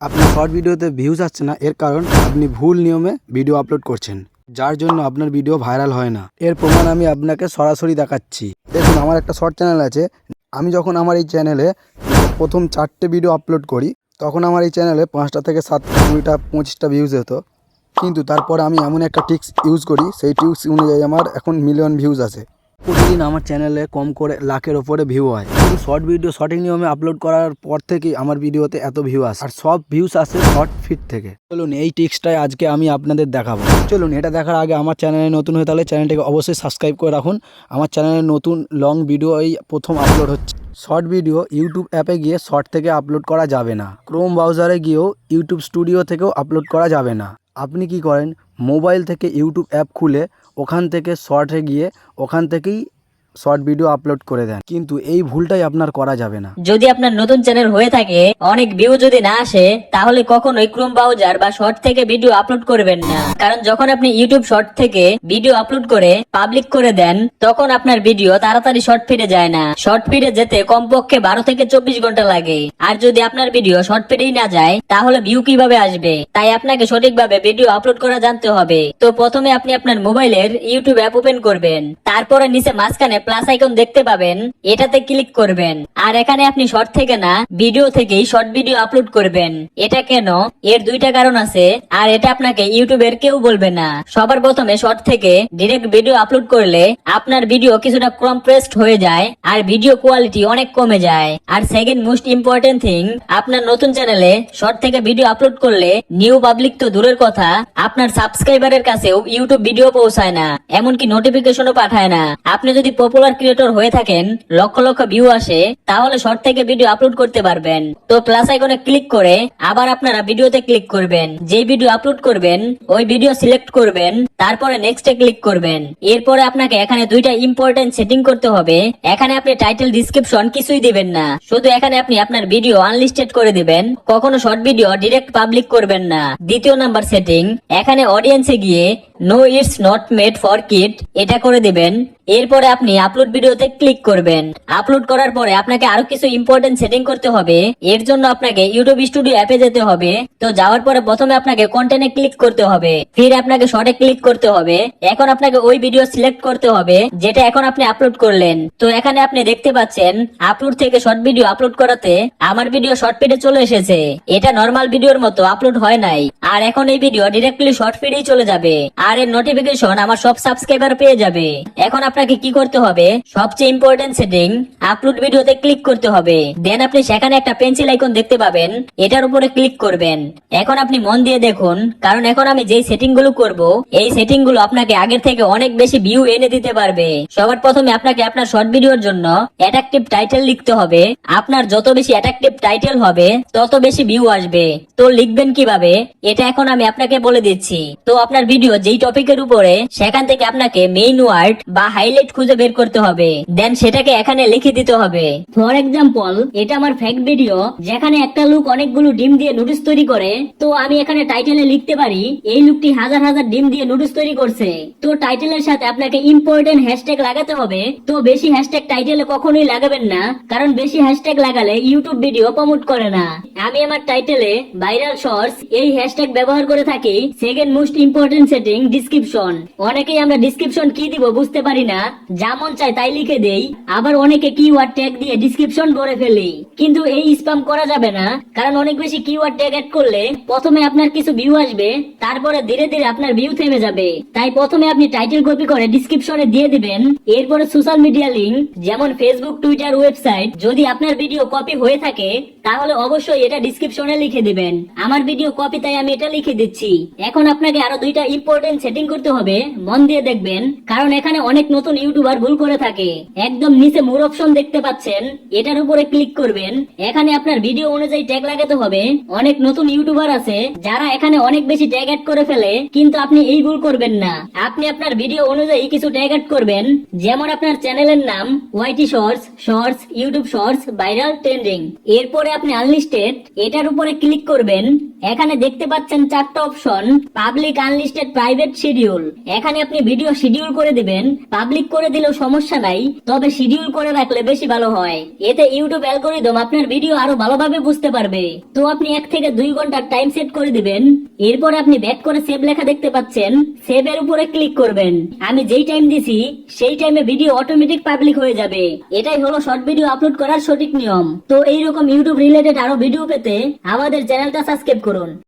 আপনার শর্ট ভিডিওতে ভিউজ আসছে না, এর কারণ আপনি ভুল নিয়মে ভিডিও আপলোড করছেন, যার জন্য আপনার ভিডিও ভাইরাল হয় না। এর প্রমাণ আমি আপনাকে সরাসরি দেখাচ্ছি। দেখুন, আমার একটা শর্ট চ্যানেল আছে। আমি যখন আমার এই চ্যানেলে প্রথম চারটে ভিডিও আপলোড করি, তখন আমার এই চ্যানেলে পাঁচটা থেকে সাতটা, কুড়িটা, পঁচিশটা ভিউজ হতো। কিন্তু তারপর আমি এমন একটা টিক্স ইউজ করি, সেই টিক্স অনুযায়ী আমার এখন মিলিয়ন ভিউজ আছে। প্রতিদিন আমার চ্যানেলে কম করে লাখের ওপরে ভিউ হয়। কিন্তু শর্ট ভিডিও সঠিক নিয়মে আপলোড করার পর থেকেই আমার ভিডিওতে এত ভিউ আসে। আর সব ভিউস আসে শর্ট ফিট থেকে। চলুন, এই টিক্সটাই আজকে আমি আপনাদের দেখাবো। চলুন, এটা দেখার আগে আমার চ্যানেলে নতুন হয়ে তাহলে চ্যানেলটাকে অবশ্যই সাবস্ক্রাইব করে রাখুন। আমার চ্যানেলে নতুন লং ভিডিও এই প্রথম আপলোড হচ্ছে। শর্ট ভিডিও ইউটিউব অ্যাপে গিয়ে শর্ট থেকে আপলোড করা যাবে না। ক্রোম ব্রাউজারে গিয়েও ইউটিউব স্টুডিও থেকেও আপলোড করা যাবে না। আপনি কি করেন? মোবাইল থেকে ইউটিউব অ্যাপ খুলে ওখান থেকে শর্টে গিয়ে ওখান থেকেই শর্ট ভিডিও আপলোড করে দেন। কিন্তু এই ভুলটাই আপনার করা যাবে না। যদি আপনার নতুন চ্যানেল হয়ে থাকে, অনেক ভিউ যদি না আসে, তাহলে কখনোই ক্রোম ব্রাউজার বা শর্ট থেকে ভিডিও আপলোড করবেন না। কারণ যখন আপনি ইউটিউব শর্ট থেকে ভিডিও আপলোড করে পাবলিক করে দেন, তখন আপনার ভিডিও তাড়াতাড়ি শর্ট ফিরে যায় না। শর্ট ফিরে যেতে কমপক্ষে বারো থেকে চব্বিশ ঘণ্টা লাগে। আর যদি আপনার ভিডিও শর্ট ফিরেই না যায়, তাহলে ভিউ কীভাবে আসবে? তাই আপনাকে সঠিকভাবে ভিডিও আপলোড করা জানতে হবে। তো প্রথমে আপনি আপনার মোবাইলের ইউটিউব অ্যাপ ওপেন করবেন। তারপরে নিচে মাঝখানে প্লাস আইকন দেখতে পাবেন। এটাতে ক্লিক করবেন। আর এখানে আপনি শর্ট থেকে না ভিডিও থেকেই শর্ট ভিডিও আপলোড করবেন। এটা কেন? এর দুইটা কারণ আছে। আর এটা আপনাকে ইউটিউবের কেউ বলবে না। সবার প্রথমে শর্ট থেকে ডিরেক্ট ভিডিও আপলোড করলে আপনার ভিডিও কিছুটা কম্প্রেসড হয়ে যায় আর ভিডিও কোয়ালিটি অনেক কমে যায়। আর সেকেন্ড মোস্ট ইম্পর্টেন্ট থিং আপনার নতুন চ্যানেলে শর্ট থেকে ভিডিও আপলোড করলে নিউ পাবলিক তো দূরের কথা, আপনার সাবস্ক্রাইবারের কাছেও ইউটিউব ভিডিও পৌঁছায় না। এমনকি নোটিফিকেশনও পাঠায় না। আপনি যদি পপুলার ক্রিয়েটর হয়ে থাকেন, লক্ষ লক্ষ ভিউ আসে, তাহলে শর্ট থেকে ভিডিও আপলোড করতে পারবেন। তো প্লাস আইকনে ক্লিক করে আবার আপনারা ভিডিওতে ক্লিক করবেন। যে ভিডিও আপলোড করবেন, ওই ভিডিও সিলেক্ট করবেন, তারপরে নেক্সটে ক্লিক করবেন। এরপরে আপনাকে এখানে দুইটা ইম্পর্টেন্ট সেটিং করতে হবে। এখানে আপনি টাইটেল ডিসক্রিপশন কিছুই দিবেন না। শুধু এখানে আপনি আপনার ভিডিও আনলিস্টেড করে দিবেন। কখনো শর্ট ভিডিও ডিরেক্ট পাবলিক করবেন না। দ্বিতীয় নাম্বার সেটিং এখানে অডিয়েন্সে গিয়ে no it's not made for kid এটা করে দিবেন। এরপরে আপনি আপলোড ভিডিওতে ক্লিক করবেন। আপলোড করার পরে আপনাকে আরও কিছু ইম্পর্টেন্ট সেটিং করতে হবে। এর জন্য আপনাকে ইউটিউব স্টুডিও অ্যাপে যেতে হবে। তো যাওয়ার পরে প্রথমে আপনাকে কন্টেন্টে ক্লিক করতে হবে। ফির আপনাকে শর্টে ক্লিক করতে হবে। এখন আপনাকে ওই ভিডিও সিলেক্ট করতে হবে, যেটা এখন আপনি আপলোড করলেন। তো এখানে আপনি দেখতে পাচ্ছেন আপলোড থেকে শর্ট ভিডিও আপলোড করাতে আমার ভিডিও শর্ট ফিডে চলে এসেছে। এটা নর্মাল ভিডিওর মতো আপলোড হয় নাই। আর এখন এই ভিডিও ডিরেক্টলি শর্ট ফিডেই চলে যাবে। আর এর নোটিফিকেশন আমার সব সাবস্ক্রাইবার পেয়ে যাবে। এখন আপনাকে কি করতে হবে? সবচেয়ে ইম্পর্টেন্ট সেটিং আপলোড ভিডিওতে ক্লিক করতে হবে। দেন আপনি সেখানে একটা পেন্সিল আইকন দেখতে পাবেন, এটার উপরে ক্লিক করবেন। এখন আপনি মন দিয়ে দেখুন, কারণ এখন আমি যেই সেটিংগুলো করব, এই সেটিংগুলো আপনাকে আগের থেকে অনেক বেশি ভিউ এনে দিতে পারবে। সবার প্রথমে আপনাকে আপনার শর্ট ভিডিওর জন্য অ্যাট্রাকটিভ টাইটেল লিখতে হবে। আপনার যত বেশি অ্যাট্রাকটিভ টাইটেল হবে, তত বেশি ভিউ আসবে। তো লিখবেন কীভাবে? এটা এখন আমি আপনাকে বলে দিচ্ছি। তো আপনার ভিডিও যেই টপিকের উপরে সেখান থেকে আপনাকে মেইন ওয়ার্ড বা হাইলাইট খুঁজে বের করতে হবে। দেন সেটাকে এখানে লিখে দিতে হবে। ফর এক্সাম্পল এটা আমার ফ্যাক্ট ভিডিও যেখানে একটা লোক অনেকগুলো ডিম দিয়ে নুডলস তৈরি করে। তো আমি এখানে টাইটেলে লিখতে পারি, এই লোকটি হাজার হাজার ডিম দিয়ে নুডলস তৈরি করছে। তো টাইটেলের সাথে আপনাকে ইম্পর্টেন্ট হ্যাশট্যাগ লাগাতে হবে। তো বেশি হ্যাশট্যাগ টাইটেলে কখনোই লাগাবেন না, কারণ বেশি হ্যাশট্যাগ লাগালে ইউটিউব ভিডিও প্রমোট করে না। আমি আমার টাইটেলে ভাইরাল শর্টস এই হ্যাশট্যাগ ব্যবহার করে থাকি। Second most important setting description অনেকেই আমরা ডিসক্রিপশন কি দিব বুঝতে পারি না। যেমন চাই তাই লিখে দেই। আবার অনেকে কিওয়ার্ড ট্যাগ দিয়ে ডিসক্রিপশন ভরে ফেলি। কিন্তু এই স্প্যাম করা যাবে না, কারণ অনেক বেশি কিওয়ার্ড ট্যাগ অ্যাড করলে প্রথমে আপনার কিছু ভিউ আসবে, তারপরে ধীরে ধীরে আপনার ভিউ থেমে যাবে। তাই প্রথমে আপনি টাইটেল কপি করে ডিসক্রিপশনে দিয়ে দিবেন। এরপরে সোশ্যাল মিডিয়া লিংক যেমন ফেসবুক টুইটার ওয়েবসাইট যদি আপনার ভিডিও কপি হয়ে থাকে, তাহলে অবশ্যই এটা ডিসক্রিপশনে লিখে দিবেন। আমার ভিডিও কপি তাই আমি এটা লিখে দিচ্ছি। এখন আপনাকে আরও দুইটা ইম্পর্টেন্ট সেটিং করতে হবে, মন দিয়ে দেখবেন, কারণ এখানে অনেক নতুন ইউটিউবার ভুল করে থাকে। একদম নিচে মোর অপশন দেখতে পাচ্ছেন, এটার উপরে ক্লিক করবেন। এখানে আপনার ভিডিও অনুযায়ী ট্যাগ লাগাতে হবে। অনেক নতুন ইউটিউবার আছে, যারা এখানে অনেক বেশি ট্যাগ অ্যাড করে ফেলে, কিন্তু আপনি এই ভুল করবেন না। আপনি আপনার ভিডিও অনুযায়ী কিছু ট্যাগ অ্যাড করবেন, যেমন আপনার চ্যানেলের নাম YT shorts shorts YouTube shorts viral trending এরপরে আপনি আনলিস্টেড এটার উপরে ক্লিক করবেন। এখানে দেখতে পাচ্ছেন চারটা option public unlisted private schedule এখানে আপনি ভিডিও শিডিউল করে দিবেন পাবলিক করে দিলেও সমস্যা নাই, তবে শিডিউল করে রাখলে বেশি ভালো হয়। এতে ইউটিউব অ্যালগোরিদম আপনার ভিডিও আরও ভালোভাবে বুঝতে পারবে। তো আপনি এক থেকে দুই ঘণ্টার টাইম সেট করে দিবেন। এরপর আপনি ব্যাক করে সেভ লেখা দেখতে পাচ্ছেন। সেভ এর উপরে ক্লিক করবেন। আমি যেই টাইম দিছি, সেই টাইমে ভিডিও অটোমেটিক পাবলিক হয়ে যাবে। এটাই হলো শর্ট ভিডিও আপলোড করার সঠিক নিয়ম। তো এইরকম ইউটিউব রিলেটেড আরও ভিডিও পেতে আমাদের চ্যানেলটা সাবস্ক্রাইব করুন।